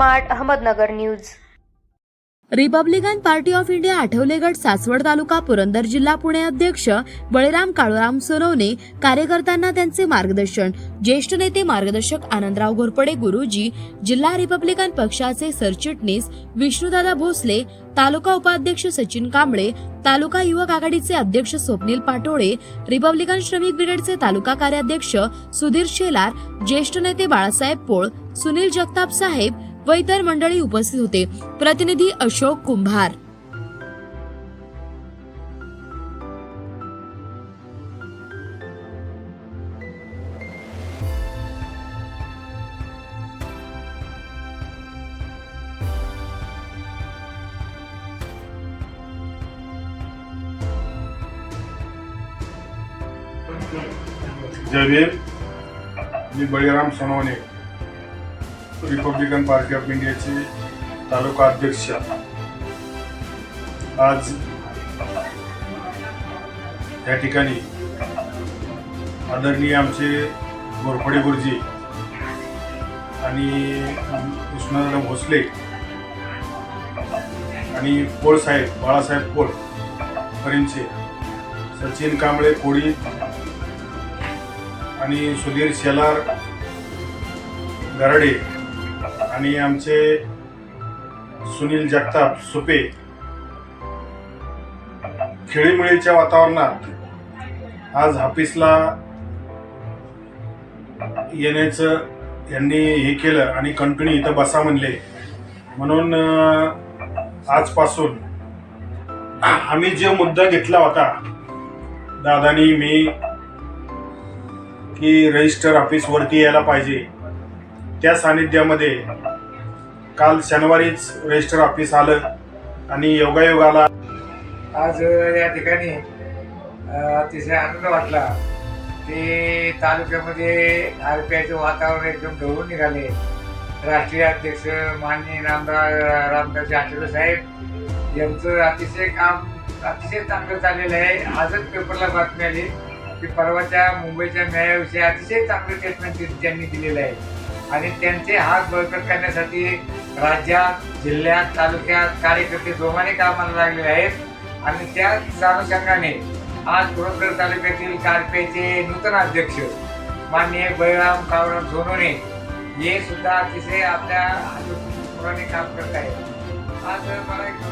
Smart Ahmednagar news. Republican party of India Athawale गट सासवड तालुका पुरंदर जिल्हा पुणे अध्यक्ष बळीराम काळूराम सोनवणे कार्यकर्त्यांना त्यांचे मार्गदर्शन. ज्येष्ठ नेते मार्गदर्शक आनंदराव घोरपडे गुरुजी जिल्हा रिपब्लिकन पक्षाचे सरचिटणीस विष्णुदादा भोसले तालुका उपाध्यक्ष सचिन कांबळे तालुका युवक आघाडीचे अध्यक्ष स्वप्नील पाटोळे रिपब्लिकन श्रमिक ब्रिगेडचे तालुका कार्याध्यक्ष सुधीर शेलार ज्येष्ठ नेते बाळासाहेब पोळ सुनील जगताप साहेब व इतर मंडळी उपस्थित होते. प्रतिनिधी अशोक कुंभार. जयवीर मी Baliram Sonawane. Republican party of इंडियाचे तालुका अध्यक्ष. आज या ठिकाणी आदरणीय आमचे गोरफडे गुरुजी आणि कृष्णराव भोसले आणि पोळ साहेब बाळासाहेब पोळ करींचे सचिन कांबळे कोळी आणि सुधीर शेलार गराडे आणि आमचे सुनील जगताप सुपे खेळीमेळीच्या वातावरणात आज हाफिसला येण्याचं यांनी हे केलं आणि कंटिन्यू इथं बसा म्हणले. म्हणून आजपासून आम्ही जो मुद्दा घेतला होता दादानी मी की रजिस्टर ऑफिस वरती यायला पाहिजे. त्या सानिध्यामध्ये काल शनिवारीच रजिस्टर ऑफिस आलं आणि योगायोगाला आज या ठिकाणी अतिशय आनंद वाटला. ते तालुक्यामध्ये आर पी आयचं वातावरण एकदम ढवळून निघाले. राष्ट्रीय अध्यक्ष माननीय रामदास रामदास आठवले साहेब यांचं अतिशय काम अतिशय चांगलं चाललेलं आहे. आजच पेपरला बातमी आली की परवाच्या मुंबईच्या न्यायाविषयी अतिशय चांगलं स्टेटमेंट त्यांनी दिलेलं आहे. आणि त्यांचे हात बळकट करण्यासाठी राज्यात जिल्ह्यात तालुक्यात कार्यकर्ते जोमाने कामाला लागलेले आहेत. आणि त्याच अनुषंगाने आज पुरंदर तालुक्यातील कारपेचे नूतन अध्यक्ष माननीय बळीराम कावराम सोनोने हे सुद्धा अतिशय आपल्या पुराने काम करत आहेत. आज मला एक